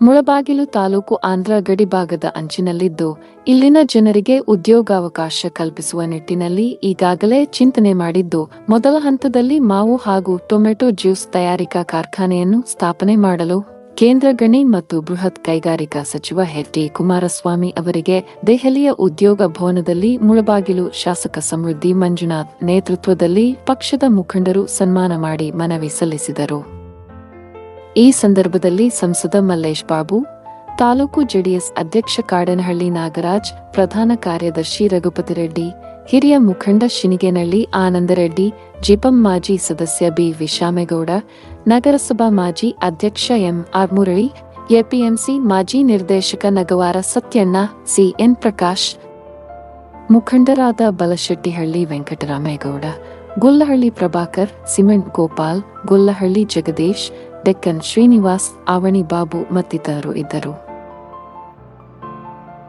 ಮುಳಬಾಗಿಲು ತಾಲೂಕು ಆಂಧ್ರ ಗಡಿ ಭಾಗದ ಅಂಚಿನಲ್ಲಿದ್ದು, ಇಲ್ಲಿನ ಜನರಿಗೆ ಉದ್ಯೋಗಾವಕಾಶ ಕಲ್ಪಿಸುವ ನಿಟ್ಟಿನಲ್ಲಿ ಈಗಾಗಲೇ ಚಿಂತನೆ ಮಾಡಿದ್ದು, ಮೊದಲ ಹಂತದಲ್ಲಿ ಮಾವು ಹಾಗೂ ಟೊಮೆಟೊ ಜ್ಯೂಸ್ ತಯಾರಿಕಾ ಕಾರ್ಖಾನೆಯನ್ನು ಸ್ಥಾಪನೆ ಮಾಡಲು ಕೇಂದ್ರ ಗಣಿ ಮತ್ತು ಬೃಹತ್ ಕೈಗಾರಿಕಾ ಸಚಿವ ಹೆಟ್ಟಿ ಡಿ ಕುಮಾರಸ್ವಾಮಿ ಅವರಿಗೆ ದೆಹಲಿಯ ಉದ್ಯೋಗ ಭವನದಲ್ಲಿ ಮುಳಬಾಗಿಲು ಶಾಸಕ ಸಮೃದ್ಧಿ ಮಂಜುನಾಥ್ ನೇತೃತ್ವದಲ್ಲಿ ಪಕ್ಷದ ಮುಖಂಡರು ಸನ್ಮಾನ ಮಾಡಿ ಮನವಿ ಸಲ್ಲಿಸಿದರು. ಈ ಸಂದರ್ಭದಲ್ಲಿ ಸಂಸದ ಮಲ್ಲೇಶ್ ಬಾಬು, ತಾಲೂಕು ಜೆಡಿಎಸ್ ಅಧ್ಯಕ್ಷ ಕಾಡನಹಳ್ಳಿ ನಾಗರಾಜ್, ಪ್ರಧಾನ ಕಾರ್ಯದರ್ಶಿ ರಘುಪತಿ ರೆಡ್ಡಿ, ಹಿರಿಯ ಮುಖಂಡ ಶಿನಿಗೇನಹಳ್ಳಿ ಆನಂದರೆಡ್ಡಿ ಜಿಪಂ ಮಾಜಿ ಸದಸ್ಯ ಬಿ ವಿಶಾಮೇಗೌಡ, ನಗರಸಭಾ ಮಾಜಿ ಅಧ್ಯಕ್ಷ ಎಂ ಆರ್ ಮುರಳಿ, ಎಪಿಎಂಸಿ ಮಾಜಿ ನಿರ್ದೇಶಕ ನಗವಾರ ಸತ್ಯಣ್ಣ ಸಿಎನ್ ಪ್ರಕಾಶ್, ಮುಖಂಡರಾದ ಬಲಶೆಟ್ಟಿಹಳ್ಳಿ ವೆಂಕಟರಾಮೇಗೌಡ, ಗುಲ್ಲಹಳ್ಳಿ ಪ್ರಭಾಕರ್, ಸಿಮೆಂಟ್ ಗೋಪಾಲ್, ಗುಲ್ಲಹಳ್ಳಿ ಜಗದೀಶ್ ಡೆಕ್ಕನ್ ಶ್ರೀನಿವಾಸ್ ಆವಣಿ ಬಾಬು ಮತ್ತಿತರರು ಇದ್ದರು.